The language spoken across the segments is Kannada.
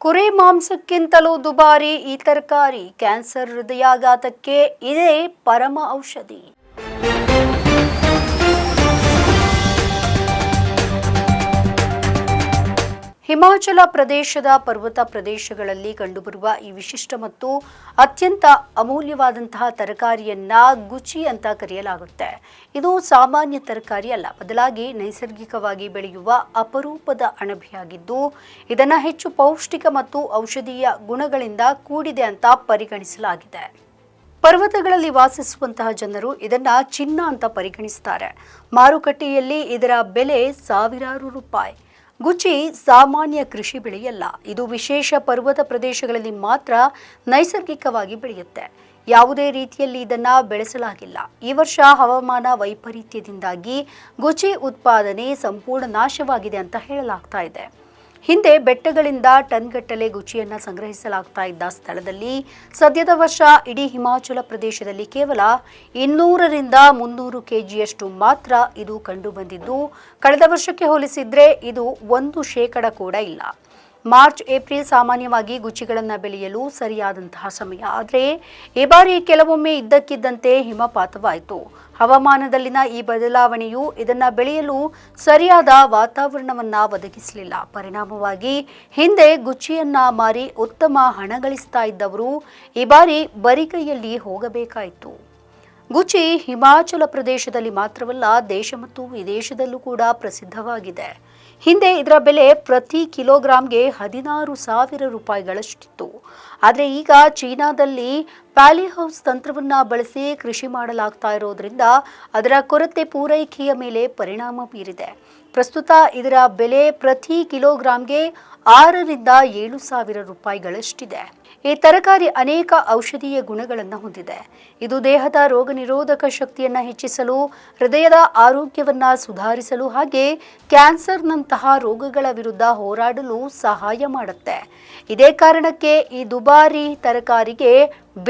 ಕುರಿ ಮಾಂಸಕ್ಕಿಂತಲೂ ದುಬಾರಿ ಈ ತರಕಾರಿ ಕ್ಯಾನ್ಸರ್ ಹೃದಯಾಘಾತಕ್ಕೆ ಇದೇ ಪರಮ ಔಷಧಿ. ಹಿಮಾಚಲ ಪ್ರದೇಶದ ಪರ್ವತ ಪ್ರದೇಶಗಳಲ್ಲಿ ಕಂಡುಬರುವ ಈ ವಿಶಿಷ್ಟ ಮತ್ತು ಅತ್ಯಂತ ಅಮೂಲ್ಯವಾದಂತಹ ತರಕಾರಿಯನ್ನ ಗುಚಿ ಅಂತ ಕರೆಯಲಾಗುತ್ತೆ. ಇದು ಸಾಮಾನ್ಯ ತರಕಾರಿ ಅಲ್ಲ, ಬದಲಾಗಿ ನೈಸರ್ಗಿಕವಾಗಿ ಬೆಳೆಯುವ ಅಪರೂಪದ ಅಣಬೆಯಾಗಿದ್ದು, ಇದನ್ನು ಹೆಚ್ಚು ಪೌಷ್ಟಿಕ ಮತ್ತು ಔಷಧೀಯ ಗುಣಗಳಿಂದ ಕೂಡಿದೆ ಅಂತ ಪರಿಗಣಿಸಲಾಗಿದೆ. ಪರ್ವತಗಳಲ್ಲಿ ವಾಸಿಸುವಂತಹ ಜನರು ಇದನ್ನ ಚಿನ್ನ ಅಂತ ಪರಿಗಣಿಸ್ತಾರೆ. ಮಾರುಕಟ್ಟೆಯಲ್ಲಿ ಇದರ ಬೆಲೆ ಸಾವಿರಾರು ರೂಪಾಯಿ. ಗುಚ್ಚಿ ಸಾಮಾನ್ಯ ಕೃಷಿ ಬೆಳೆಯಲ್ಲ. ಇದು ವಿಶೇಷ ಪರ್ವತ ಪ್ರದೇಶಗಳಲ್ಲಿ ಮಾತ್ರ ನೈಸರ್ಗಿಕವಾಗಿ ಬೆಳೆಯುತ್ತೆ. ಯಾವುದೇ ರೀತಿಯಲ್ಲಿ ಇದನ್ನು ಬೆಳೆಸಲಾಗಿಲ್ಲ. ಈ ವರ್ಷ ಹವಾಮಾನ ವೈಪರೀತ್ಯದಿಂದಾಗಿ ಗುಚಿ ಉತ್ಪಾದನೆ ಸಂಪೂರ್ಣ ನಾಶವಾಗಿದೆ ಅಂತ ಹೇಳಲಾಗ್ತಾ ಇದೆ. ಹಿಂದೆ ಬೆಟ್ಟಗಳಿಂದ ಟನ್ಗಟ್ಟಲೆ ಗುಚ್ಚಿಯನ್ನು ಸಂಗ್ರಹಿಸಲಾಗ್ತಾ ಇದ್ದ ಸ್ಥಳದಲ್ಲಿ ಸದ್ಯದ ವರ್ಷ ಇಡೀ ಹಿಮಾಚಲ ಪ್ರದೇಶದಲ್ಲಿ ಕೇವಲ ಇನ್ನೂರರಿಂದ ಮುನ್ನೂರು ಕೆಜಿಯಷ್ಟು ಮಾತ್ರ ಇದು ಕಂಡುಬಂದಿದ್ದು, ಕಳೆದ ವರ್ಷಕ್ಕೆ ಹೋಲಿಸಿದ್ರೆ ಇದು ಒಂದು ಶೇಕಡ ಕೂಡ ಇಲ್ಲ. ಮಾರ್ಚ್, ಏಪ್ರಿಲ್ ಸಾಮಾನ್ಯವಾಗಿ ಗುಚ್ಚಿಗಳನ್ನು ಬೆಳೆಯಲು ಸರಿಯಾದಂತಹ ಸಮಯ. ಆದರೆ, ಈ ಬಾರಿ ಕೆಲವೊಮ್ಮೆ ಇದ್ದಕ್ಕಿದ್ದಂತೆ ಹಿಮಪಾತವಾಯಿತು. ಹವಾಮಾನದಲ್ಲಿನ ಈ ಬದಲಾವಣೆಯು ಇದನ್ನು ಬೆಳೆಯಲು ಸರಿಯಾದ ವಾತಾವರಣವನ್ನ ಒದಗಿಸಲಿಲ್ಲ. ಪರಿಣಾಮವಾಗಿ ಹಿಂದೆ ಗುಚ್ಚಿಯನ್ನ ಮಾರಿ ಉತ್ತಮ ಹಣ ಗಳಿಸ್ತಾ ಇದ್ದವರು ಈ ಬಾರಿ ಬರಿಗೈಯಲ್ಲಿ ಹೋಗಬೇಕಾಯಿತು. ಗುಚಿ ಹಿಮಾಚಲ ಪ್ರದೇಶದಲ್ಲಿ ಮಾತ್ರವಲ್ಲ ದೇಶ ಮತ್ತು ವಿದೇಶದಲ್ಲೂ ಕೂಡ ಪ್ರಸಿದ್ಧವಾಗಿದೆ. ಹಿಂದೆ ಇದರ ಬೆಲೆ ಪ್ರತಿ ಕಿಲೋಗ್ರಾಂಗೆ ಹದಿನಾರು ಸಾವಿರ ರೂಪಾಯಿಗಳಷ್ಟಿತ್ತು. ಆದರೆ ಈಗ ಚೀನಾದಲ್ಲಿ ಪ್ಯಾಲಿಹೌಸ್ ತಂತ್ರವನ್ನ ಬಳಸಿ ಕೃಷಿ ಮಾಡಲಾಗ್ತಾ ಇರೋದ್ರಿಂದ ಅದರ ಕೊರತೆ ಪೂರೈಕೆಯ ಮೇಲೆ ಪರಿಣಾಮ ಬೀರಿದೆ. ಪ್ರಸ್ತುತ ಇದರ ಬೆಲೆ ಪ್ರತಿ ಕಿಲೋಗ್ರಾಂಗೆ ಆರರಿಂದ ಏಳು ಸಾವಿರ ರೂಪಾಯಿಗಳಷ್ಟಿದೆ. ಈ ತರಕಾರಿ ಅನೇಕ ಔಷಧೀಯ ಗುಣಗಳನ್ನು ಹೊಂದಿದೆ. ಇದು ದೇಹದ ರೋಗ ನಿರೋಧಕ ಶಕ್ತಿಯನ್ನು ಹೆಚ್ಚಿಸಲು, ಹೃದಯದ ಆರೋಗ್ಯವನ್ನು ಸುಧಾರಿಸಲು ಹಾಗೆ ಕ್ಯಾನ್ಸರ್ನಂತಹ ರೋಗಗಳ ವಿರುದ್ಧ ಹೋರಾಡಲು ಸಹಾಯ ಮಾಡುತ್ತೆ. ಇದೇ ಕಾರಣಕ್ಕೆ ಈ ದುಬಾರಿ ತರಕಾರಿಗೆ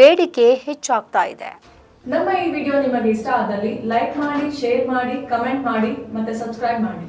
ಬೇಡಿಕೆ ಹೆಚ್ಚಾಗ್ತಾ ಇದೆ. ನಮ್ಮ ಈ ವಿಡಿಯೋ ನಿಮಗೆ ಇಷ್ಟ ಆದಲ್ಲಿ ಲೈಕ್ ಮಾಡಿ, ಶೇರ್ ಮಾಡಿ, ಕಮೆಂಟ್ ಮಾಡಿ ಮತ್ತೆ ಸಬ್ಸ್ಕ್ರೈಬ್ ಮಾಡಿ.